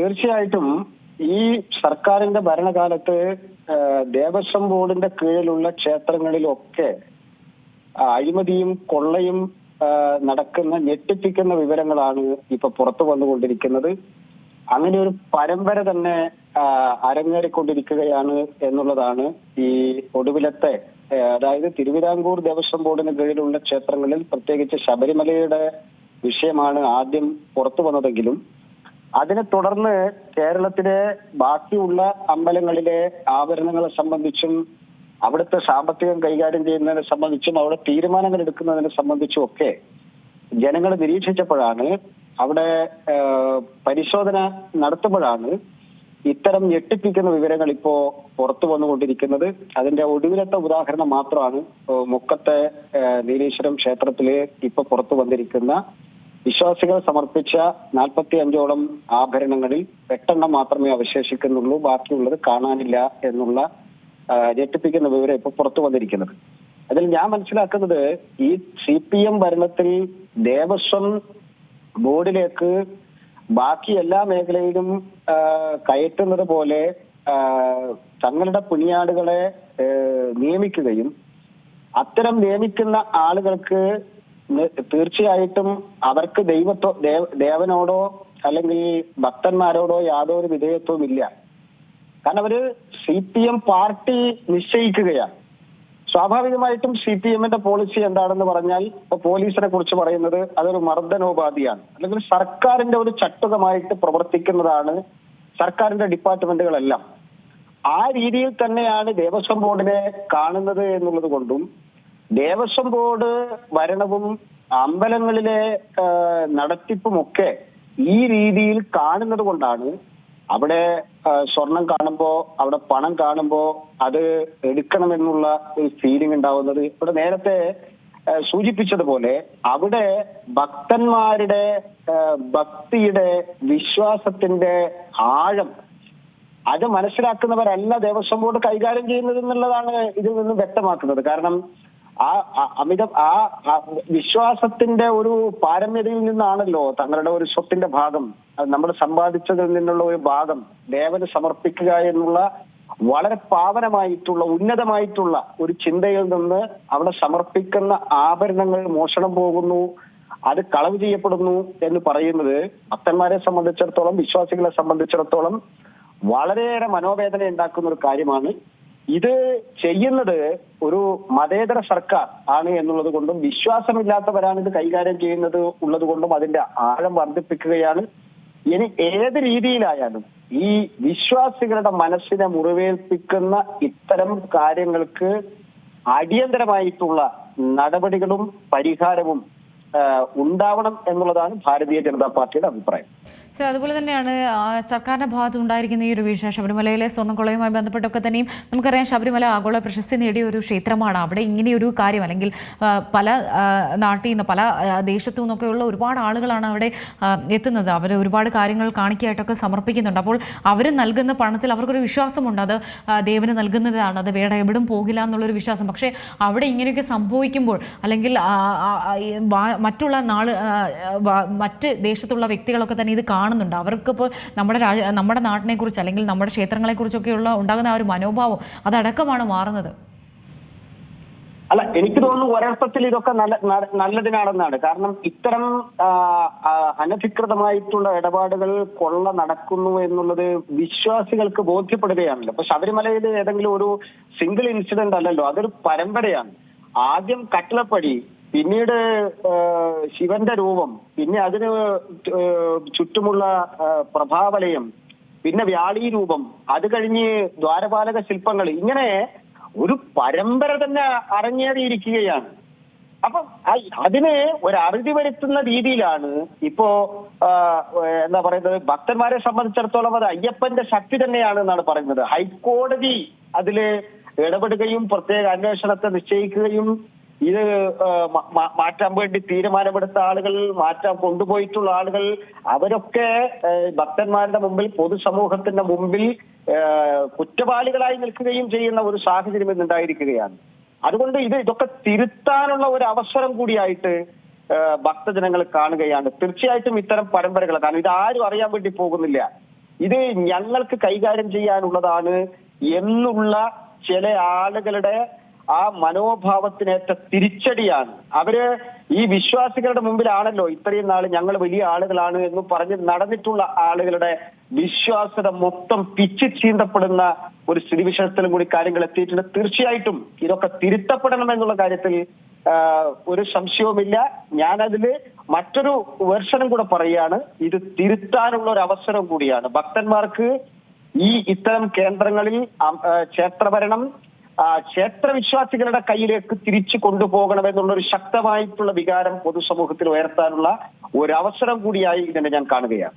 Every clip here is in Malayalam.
തീർച്ചയായിട്ടും ഈ സർക്കാരിന്റെ ഭരണകാലത്ത് ദേവസ്വം ബോർഡിന്റെ കീഴിലുള്ള ക്ഷേത്രങ്ങളിലൊക്കെ അഴിമതിയും കൊള്ളയും നടക്കുന്ന ഞെട്ടിപ്പിക്കുന്ന വിവരങ്ങളാണ് ഇപ്പൊ പുറത്തു വന്നുകൊണ്ടിരിക്കുന്നത്. അങ്ങനെ ഒരു പരമ്പര തന്നെ അരങ്ങേറിക്കൊണ്ടിരിക്കുകയാണ് എന്നുള്ളതാണ് ഈ ഒടുവിലത്തെ അതായത് തിരുവിതാംകൂർ ദേവസ്വം ബോർഡിന് കീഴിലുള്ള ക്ഷേത്രങ്ങളിൽ പ്രത്യേകിച്ച് ശബരിമലയുടെ വിഷയമാണ് ആദ്യം പുറത്തു വന്നതെങ്കിലും അതിനെ തുടർന്ന് കേരളത്തിലെ ബാക്കിയുള്ള അമ്പലങ്ങളിലെ ആഭരണങ്ങളെ സംബന്ധിച്ചും അവിടുത്തെ സാമ്പത്തികം കൈകാര്യം ചെയ്യുന്നതിനെ സംബന്ധിച്ചും അവിടെ തീരുമാനങ്ങൾ എടുക്കുന്നതിനെ സംബന്ധിച്ചും ഒക്കെ ജനങ്ങൾ നിരീക്ഷിച്ചപ്പോഴാണ് അവിടെ പരിശോധന നടത്തുമ്പോഴാണ് ഇത്തരം ഞെട്ടിപ്പിക്കുന്ന വിവരങ്ങൾ ഇപ്പോ പുറത്തു വന്നുകൊണ്ടിരിക്കുന്നത്. അതിന്റെ ഒടുവിലത്തെ ഉദാഹരണം മാത്രമാണ് മുക്കത്തെ നീലേശ്വരം ക്ഷേത്രത്തിൽ ഇപ്പൊ പുറത്തു വന്നിരിക്കുന്ന വിശ്വാസികൾ സമർപ്പിച്ച നാൽപ്പത്തി അഞ്ചോളം ആഭരണങ്ങളിൽ എട്ടെണ്ണം മാത്രമേ അവശേഷിക്കുന്നുള്ളൂ. ബാക്കിയുള്ളത് കാണാനില്ല എന്നുള്ള ഞെട്ടിപ്പിക്കുന്ന വിവരം ഇപ്പൊ പുറത്തു വന്നിരിക്കുന്നത്. അതിൽ ഞാൻ മനസ്സിലാക്കുന്നത് ഈ സി പി എം ഭരണത്തിൽ ദേവസ്വം ബോർഡിലേക്ക് ബാക്കി എല്ലാ മേഖലയിലും കയറ്റുന്നത് പോലെ തങ്ങളുടെ പുണിയാടുകളെ നിയമിക്കുകയും അത്തരം നിയമിക്കുന്ന ആളുകൾക്ക് തീർച്ചയായിട്ടും അവർക്ക് ദൈവത്തോ ദേവനോടോ അല്ലെങ്കിൽ ഭക്തന്മാരോടോ യാതൊരു വിധേയത്വവും ഇല്ല കാരണം അവർ സി പി എം പാർട്ടി നിശ്ചയിക്കുകയാണ്. സ്വാഭാവികമായിട്ടും സി പി എമ്മിന്റെ പോളിസി എന്താണെന്ന് പറഞ്ഞാൽ ഇപ്പൊ പോലീസിനെ കുറിച്ച് പറയുന്നത് അതൊരു മർദ്ദനോപാധിയാണ്. അല്ലെങ്കിൽ സർക്കാരിന്റെ ഒരു ചട്ടുകമായിട്ട് പ്രവർത്തിക്കുന്നതാണ് സർക്കാരിന്റെ ഡിപ്പാർട്ട്മെന്റുകളെല്ലാം. ആ രീതിയിൽ തന്നെയാണ് ദേവസ്വം ബോർഡിനെ കാണുന്നത് എന്നുള്ളത് കൊണ്ടും ദേവസ്വം ബോർഡ് ഭരണവും അമ്പലങ്ങളിലെ നടത്തിപ്പുമൊക്കെ ഈ രീതിയിൽ കാണുന്നത് കൊണ്ടാണ് അവിടെ സ്വർണം കാണുമ്പോ അവിടെ പണം കാണുമ്പോൾ അത് എടുക്കണമെന്നുള്ള ഒരു ഫീലിംഗ് ഉണ്ടാവുന്നത്. ഇവിടെ നേരത്തെ സൂചിപ്പിച്ചതുപോലെ അവിടെ ഭക്തന്മാരുടെ ഭക്തിയുടെ വിശ്വാസത്തിന്റെ ആഴം അത് മനസ്സിലാക്കുന്നവരല്ല ദേവസ്വം ബോർഡ് കൈകാര്യം ചെയ്യുന്നത് എന്നുള്ളതാണ് ഇതിൽ നിന്നും വ്യക്തമാക്കുന്നത്. കാരണം ആ അമിത ആ വിശ്വാസത്തിന്റെ ഒരു പാരമ്യതയിൽ നിന്നാണല്ലോ തങ്ങളുടെ ഒരു സ്വത്തിന്റെ ഭാഗം. നമ്മൾ സമ്പാദിച്ചതിൽ നിന്നുള്ള ഒരു ഭാഗം. ദേവന് സമർപ്പിക്കുക എന്നുള്ള വളരെ പാവനമായിട്ടുള്ള ഉന്നതമായിട്ടുള്ള ഒരു ചിന്തയിൽ നിന്ന് അവിടെ സമർപ്പിക്കുന്ന ആഭരണങ്ങൾ മോഷണം പോകുന്നു. അത് കളവ് ചെയ്യപ്പെടുന്നു എന്ന് പറയുന്നത് ഭക്തന്മാരെ സംബന്ധിച്ചിടത്തോളം വിശ്വാസികളെ സംബന്ധിച്ചിടത്തോളം വളരെയേറെ മനോവേദന ഉണ്ടാക്കുന്ന ഒരു കാര്യമാണ്. ഇത് ചെയ്യുന്നത് ഒരു മതേതര സർക്കാർ ആണ് എന്നുള്ളത് കൊണ്ടും വിശ്വാസമില്ലാത്തവരാണ് ഇത് കൈകാര്യം ചെയ്യുന്നത് ഉള്ളത് കൊണ്ടും അതിന്റെ ആഴം വർദ്ധിപ്പിക്കുകയാണ്. ഇനി ഏത് രീതിയിലായാലും ഈ വിശ്വാസികളുടെ മനസ്സിനെ മുറിവേൽപ്പിക്കുന്ന ഇത്തരം കാര്യങ്ങൾക്ക് അടിയന്തരമായിട്ടുള്ള നടപടികളും പരിഹാരവും ഉണ്ടാവണം എന്നുള്ളതാണ് ഭാരതീയ ജനതാ പാർട്ടിയുടെ അഭിപ്രായം. സർ അതുപോലെ തന്നെയാണ് സർക്കാരിന്റെ ഭാഗത്ത് ഉണ്ടായിരിക്കുന്ന ഈ ഒരു വീഴ്ച ശബരിമലയിലെ സ്വർണക്കുളയുമായി ബന്ധപ്പെട്ടൊക്കെ തന്നെയും നമുക്കറിയാം ശബരിമല ആഗോള പ്രശസ്തി നേടിയ ഒരു ക്ഷേത്രമാണ്. അവിടെ ഇങ്ങനെയൊരു കാര്യം അല്ലെങ്കിൽ പല നാട്ടിൽ നിന്ന് പല ദേശത്തു നിന്നൊക്കെയുള്ള ഒരുപാട് ആളുകളാണ് അവിടെ എത്തുന്നത്. അവർ ഒരുപാട് കാര്യങ്ങൾ കാണിക്കായിട്ടൊക്കെ സമർപ്പിക്കുന്നുണ്ട്. അപ്പോൾ അവർ നൽകുന്ന പണത്തിൽ അവർക്കൊരു വിശ്വാസമുണ്ട്. അത് ദേവന് നൽകുന്നതാണ്. അത് വേറെ എവിടും പോകില്ല എന്നുള്ളൊരു വിശ്വാസം. പക്ഷേ അവിടെ ഇങ്ങനെയൊക്കെ സംഭവിക്കുമ്പോൾ അല്ലെങ്കിൽ മറ്റുള്ള നാൾ മറ്റ് ദേശത്തുള്ള വ്യക്തികളൊക്കെ തന്നെ ഇത് കാണുന്നുണ്ട്. അവർക്കിപ്പോൾ നമ്മുടെ രാജ നമ്മുടെ നാട്ടിനെക്കുറിച്ച് അല്ലെങ്കിൽ നമ്മുടെ ക്ഷേത്രങ്ങളെ കുറിച്ചൊക്കെയുള്ള ഉണ്ടാകുന്ന ആ ഒരു മനോഭാവം അതടക്കമാണ് മാറുന്നത്. അല്ല എനിക്ക് തോന്നുന്നു ഒരർത്ഥത്തിൽ ഇതൊക്കെ നല്ല നല്ലതിനാണെന്നാണ്. കാരണം ഇത്തരം അനധികൃതമായിട്ടുള്ള ഇടപാടുകൾ കൊള്ള നടക്കുന്നു എന്നുള്ളത് വിശ്വാസികൾക്ക് ബോധ്യപ്പെടുകയാണല്ലോ. ഇപ്പൊ ശബരിമലയിൽ ഏതെങ്കിലും ഒരു സിംഗിൾ ഇൻസിഡന്റ് അല്ലല്ലോ അതൊരു പരമ്പരയാണ്. ആദ്യം കട്ടിളപ്പടി പിന്നീട് ശിവന്റെ രൂപം പിന്നെ അതിന് ചുറ്റുമുള്ള പ്രഭാവലയം പിന്നെ വ്യാളി രൂപം അത് കഴിഞ്ഞ് ദ്വാരപാലക ശില്പങ്ങൾ ഇങ്ങനെ ഒരു പരമ്പര തന്നെ അരങ്ങേറിയിരിക്കുകയാണ് അപ്പം അതിന് ഒരു അറുതി വരുത്തുന്ന രീതിയിലാണ് ഇപ്പോ എന്താ പറയുന്നത് ഭക്തന്മാരെ സംബന്ധിച്ചിടത്തോളം അത് അയ്യപ്പന്റെ ശക്തി തന്നെയാണ് എന്നാണ് പറയുന്നത്. ഹൈക്കോടതി അതിൽ ഇടപെടുകയും പ്രത്യേക അന്വേഷണത്തെ നിശ്ചയിക്കുകയും ഇത് മാറ്റാൻ വേണ്ടി തീരുമാനമെടുത്ത ആളുകൾ മാറ്റാൻ കൊണ്ടുപോയിട്ടുള്ള ആളുകൾ അവരൊക്കെ ഭക്തന്മാരുടെ മുമ്പിൽ പൊതുസമൂഹത്തിന്റെ മുമ്പിൽ കുറ്റവാളികളായി നിൽക്കുകയും ചെയ്യുന്ന ഒരു സാഹചര്യം ഇന്നുണ്ടായിരിക്കുകയാണ്. അതുകൊണ്ട് ഇത് ഇതൊക്കെ തിരുത്താനുള്ള ഒരു അവസരം കൂടിയായിട്ട് ഭക്തജനങ്ങൾ കാണുകയാണ്. തീർച്ചയായിട്ടും ഇത്തരം പരമ്പരകൾ കാരണം ഇത് ആരും അറിയാൻ വേണ്ടി പോകുന്നില്ല. ഇത് ഞങ്ങൾക്ക് കൈകാര്യം ചെയ്യാനുള്ളതാണ് എന്നുള്ള ചില ആളുകളുടെ ആ മനോഭാവത്തിനേറ്റ തിരിച്ചടിയാണ്. അവർ ഈ വിശ്വാസികളുടെ മുമ്പിലാണല്ലോ ഇത്രയും നാൾ ഞങ്ങൾ വലിയ ആളുകളാണ് എന്ന് പറഞ്ഞ് നടന്നിട്ടുള്ള ആളുകളുടെ വിശ്വാസത മൊത്തം പിച്ചു ചീന്തപ്പെടുന്ന ഒരു സ്ഥിതിവിശേഷത്തിലും കൂടി കാര്യങ്ങൾ എത്തിയിട്ടുണ്ട്. തീർച്ചയായിട്ടും ഇതൊക്കെ തിരുത്തപ്പെടണം എന്നുള്ള കാര്യത്തിൽ ഒരു സംശയവുമില്ല. ഞാനതിൽ മറ്റൊരു വെർഷനും കൂടെ പറയുകയാണ്. ഇത് തിരുത്താനുള്ള ഒരു അവസരം കൂടിയാണ്. ഭക്തന്മാർക്ക് ഈ ഇത്തരം കേന്ദ്രങ്ങളിൽ ക്ഷേത്രഭരണം ക്ഷേത്രവിശ്വാസികളുടെ കയ്യിലേക്ക് തിരിച്ചു കൊണ്ടുപോകണമെന്നുള്ള ഒരു ശക്തമായിട്ടുള്ള വികാരം പൊതുസമൂഹത്തിൽ ഉയർത്താനുള്ള ഒരു അവസരം കൂടിയായി ഇതിനെ ഞാൻ കാണുകയാണ്.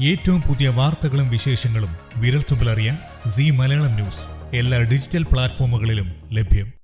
ഏറ്റവും പുതിയ വാർത്തകളും വിശേഷങ്ങളും വിരൽത്തുമ്പിലറിയാൻ സി മലയാളം ന്യൂസ് എല്ലാ ഡിജിറ്റൽ പ്ലാറ്റ്ഫോമുകളിലും ലഭ്യം.